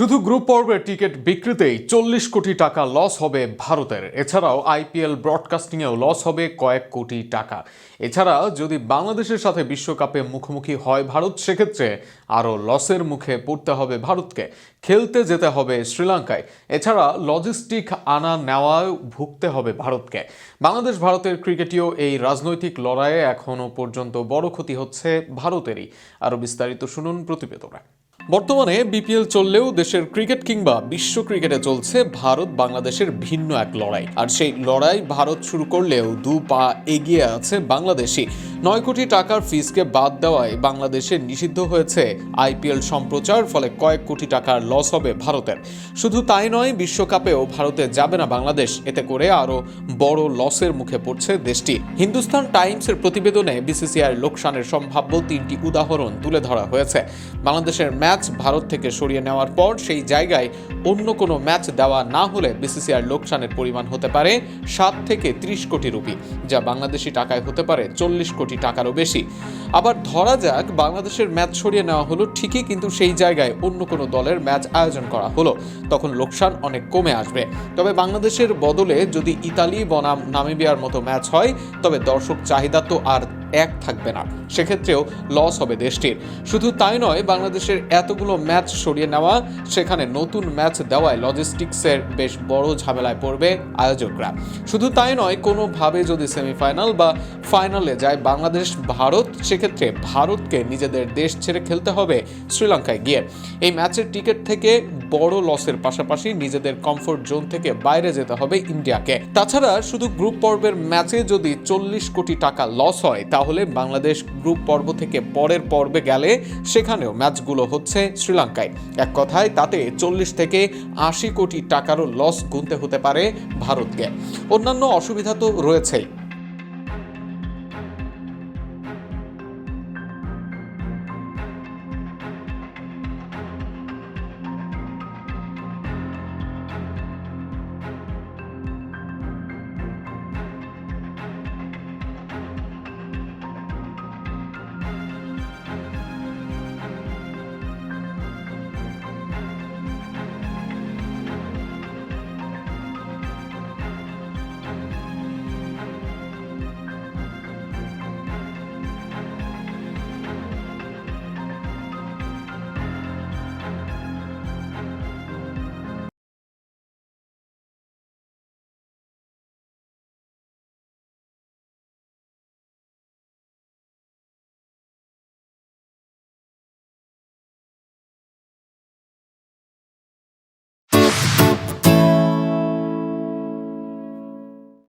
শুধু গ্রুপ পর্বের টিকিট বিক্রিতেই চল্লিশ কোটি টাকা লস হবে ভারতের। এছাড়াও আইপিএল ব্রডকাস্টিংয়েও লস হবে কয়েক কোটি টাকা। এছাড়া যদি বাংলাদেশের সাথে বিশ্বকাপে মুখোমুখি হয় ভারত, সেক্ষেত্রে আরও লসের মুখে পড়তে হবে ভারতকে। খেলতে যেতে হবে শ্রীলঙ্কায়। এছাড়া লজিস্টিক আনা নেওয়ায় ভুগতে হবে ভারতকে। বাংলাদেশ, ভারতের ক্রিকেটীয় এই রাজনৈতিক লড়াইয়ে এখনও পর্যন্ত বড় ক্ষতি হচ্ছে ভারতেরই। আরও বিস্তারিত শুনুন প্রতিবেদনে। বর্তমানে বিপিএল চললেও দেশের ক্রিকেট কিংবা বিশ্ব ক্রিকেটে চলছে ভারত বাংলাদেশের ভিন্ন এক লড়াই। আর সেই লড়াই ভারত শুরু করলেও দু পা এগিয়ে আছে বাংলাদেশি নয় কোটি টাকার ফিসকে বাদ দেওয়ায় বাংলাদেশে নিষিদ্ধ হয়েছে আইপিএল সম্প্রচার, ফলে কয়েক কোটি টাকার লস হবে ভারতের। শুধু তাই নয়, বিশ্বকাপেও ভারতে যাবে না বাংলাদেশ। এতে করে আরও বড় লসের মুখে পড়ছে দেশটি। হিন্দুস্তান টাইমসের প্রতিবেদনে বিসিসিআই লোকসানের সম্ভাব্য তিনটি উদাহরণ তুলে ধরা হয়েছে। বাংলাদেশের ম্যাচ ভারত থেকে সরিয়ে নেওয়ার পর সেই জায়গায় অন্য কোনো ম্যাচ দেওয়া না হলে বিসিসিআর লোকসানের পরিমাণ হতে পারে সাত থেকে ত্রিশ কোটি রুপি, যা বাংলাদেশি টাকায় হতে পারে চল্লিশ কোটি টাকারও বেশি। আবার ধরা যাক, বাংলাদেশের ম্যাচ সরিয়ে নেওয়া হলো ঠিকই, কিন্তু সেই জায়গায় অন্য কোনো দলের ম্যাচ আয়োজন করা হলো। তখন লোকসান অনেক কমে আসবে। তবে বাংলাদেশের বদলে যদি ইতালি বনাম নামিবিয়ার মতো ম্যাচ হয়, তবে দর্শক চাহিদা তো আর এক থাকবে না। সেক্ষেত্রেও লস হবে দেশটির। শুধু তাই নয়, বাংলাদেশের এতগুলো ম্যাচ সরিয়ে নেওয়া, সেখানে নতুন ম্যাচ দেওয়ায় লজিস্টিক্সের বেশ বড় ঝামেলায় পড়বে আয়োজকরা। শুধু তাই নয়, কোনোভাবে যদি সেমিফাইনাল বা ফাইনালে যায় বাংলাদেশ ভারত সেক্ষেত্রে ভারতকে নিজেদের দেশ ছেড়ে খেলতে হবে শ্রীলঙ্কায় গিয়ে। এই ম্যাচের টিকিট থেকে বড় লসের পাশাপাশি নিজেদের কমফোর্ট জোন থেকে বাইরে যেতে হবে ইন্ডিয়াকে। তাছাড়া শুধু গ্রুপ পর্বের ম্যাচে যদি চল্লিশ কোটি টাকা লস হয় তাহলে বাংলাদেশ গ্রুপ পর্ব থেকে পরের পর্বে গেলে সেখানেও ম্যাচগুলো হচ্ছে শ্রীলঙ্কায়। এক কথায় তাতে চল্লিশ থেকে আশি কোটি টাকারও লস গুনতে হতে পারে ভারতকে। অন্যান্য অসুবিধা তো রয়েছেই।